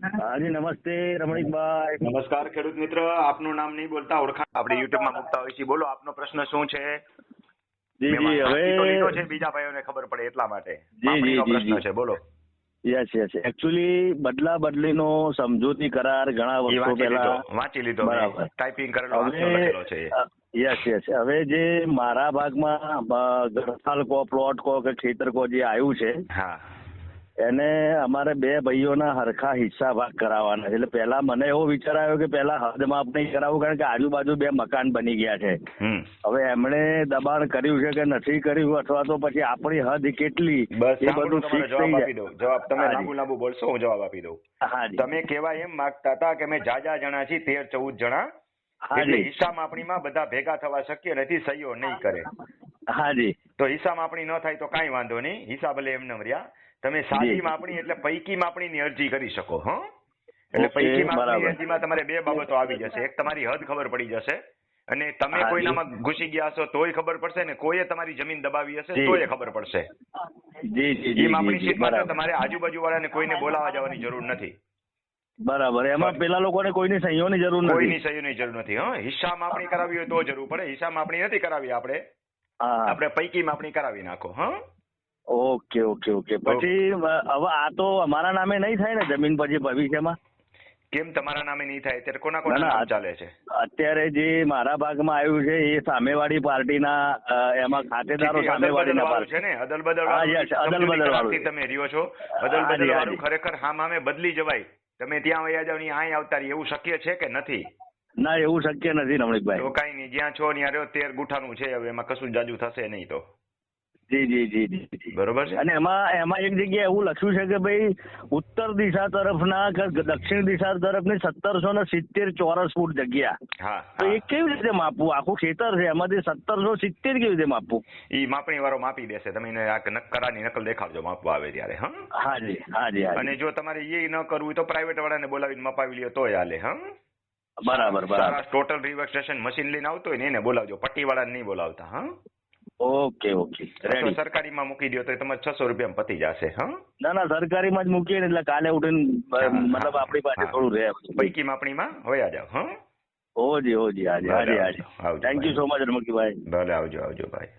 હાજી નમસ્તે રમણીકભાઈ નમસ્કાર ખેડૂત મિત્ર. આપનું નામ નહીં બોલતા ઓળખાણ આપણે યુટ્યુબમાં મૂકતા હોય છે. બોલો આપનો પ્રશ્ન શું છે? જી જી હવે છે બીજા ભાઈઓને ખબર પડે એટલા માટે. જી, જી, પ્રશ્ન છે બોલો. યસ યસ એકચ્યુઅલી બદલા બદલીનો સમજૂતી કરાર ઘણા વર્ષો પહેલા વાંચી લીધો બરાબર. ટાઈપિંગ કરેલો લખેલો છે યસ યસ. હવે જે મારા ભાગમાં અ, કો પ્લોટ કો કે ખેતર કો જે આવ્યું છે હા. એને અમારે બે ભાઈઓના હરખા હિસ્સા ભાગ કરાવવાના છે. એટલે પહેલા મને એવો વિચાર આવ્યો કે પહેલા હદ માપ નહીં કરાવવું કારણ કે આજુબાજુ બે મકાન બની ગયા છે. હવે એમણે દબાણ કર્યું છે કે નથી કર્યું અથવા તો પછી આપણી હદ કેટલી બસ એ બધું ફિક્સ જવાબ થઈ આપી દઉં. જવાબ તમે. લાંબુ લાંબુ બોલશો હું જવાબ આપી દઉં. તમે કેવા એમ માંગતા હતા કે અમે જાજા જણા છીએ તેર ચૌદ જણા. એટલે હિસ્સા માપણીમાં બધા ભેગા થવા શક્ય નથી સહીઓ નહીં કરે. હાજી. તો હિસાબ માપણી ન થાય તો કાંઈ વાંધો નહીં. હિસાબ એટલે એમને રહ્યા. તમે સાદી માપણી એટલે પૈકી માપણીની અરજી કરી શકો હ. એટલે પૈકી માપણી બરાબર. અરજીમાં તમારે બે બાબતો આવી જશે. એક તમારી હદ ખબર પડી જશે અને તમે. કોઈનામાં ઘૂસી ગયા હશો તોય ખબર પડશે ને કોઈએ તમારી જમીન દબાવી હશે તોય ખબર પડશે. જી જી એ માપણી શીટ માત્ર તમારે આજુબાજુ વાળાને કોઈને બોલાવા જવાની જરૂર નથી. બરાબર. એમાં પેલા લોકોને કોઈની સહીઓની જરૂર કોઈની સહીઓની જરૂર નથી હો. હિસ્સા માપણી કરાવી હોય તો જરૂર પડે. હિસ્સા માપણી નથી કરાવી આપણે. આપણે પૈકી માપણી કરાવી નાખો હા? Okay okay okay. પછી હવે આ તો અમારા નામે નહીં થાય ને જમીન પછી ભવિષ્યમાં? કેમ તમારા નામે નહીં થાય? અત્યારે કોના કોના નામ ચાલે છે? અત્યારે જે મારા ભાગમાં આવ્યું છે એ સામેવાળી પાર્ટીના એમાં ખાતેદારો સામેવાળીના વાળું છે ને? અદલ બદલ અદલ બદલ વાળું. તમે રહ્યો છો? અદલ બદલ વાળું ખરેખર હામ હામે બદલી જવાય. તમે ત્યાં વયા જાવ ને અહીં આવતા એવું શક્ય છે કે નથી? ના એવું શક્ય નથી રમણીકભાઈ તો કઈ નહીં જ્યાં છો ત્યાં રહ્યો તેર ગુઠાનું છે હવે એમાં કશું જાજુ થશે નહીં તો. જી જી જી જી. બરોબર છે? અને એમાં એમાં એક જગ્યાએ એવું લખ્યું છે કે ભાઈ ઉત્તર દિશા તરફના કે દક્ષિણ દિશા તરફની સત્તરસો ને સિત્તેર ચોરસ ફૂટ જગ્યા. હા તો એ કેવી રીતે માપવું? આખું ખેતર છે એમાંથી સત્તરસો સિત્તેર કેવી રીતે માપવું? ઈ માપણી વાળો માપી દેશે તમે એને આ નક- નકલ દેખાડજો માપવા આવે ત્યારે હા? હાજી હાજી અને જો તમારે એ ન કરવું તો પ્રાઇવેટ વાળાને બોલાવીને મપાવી લ્યો તોય હાલે હા? બરાબર બરાબર. ટોટલ રિવર્સ્ટેશન મશીન લઈને આવતો હોય ને એને બોલાવજો. પટ્ટીવાળાને નહીં બોલાવતા હા? Okay okay. રેડી સરકારીમાં મૂકી દો તો તમારે છસો રૂપિયામાં પતી જશે હા? ના ના સરકારીમાં જ મૂકીએ ને એટલે કાલે ઉઠીને મતલબ આપણી પાસે થોડું રહે પૈકી માપણીમાં? વયા જાવ હા? ઓજી ઓજી આજે આજે આજે. Thank you. સો મચ રમકીભાઈ. ભલે આવજો આવજો ભાઈ.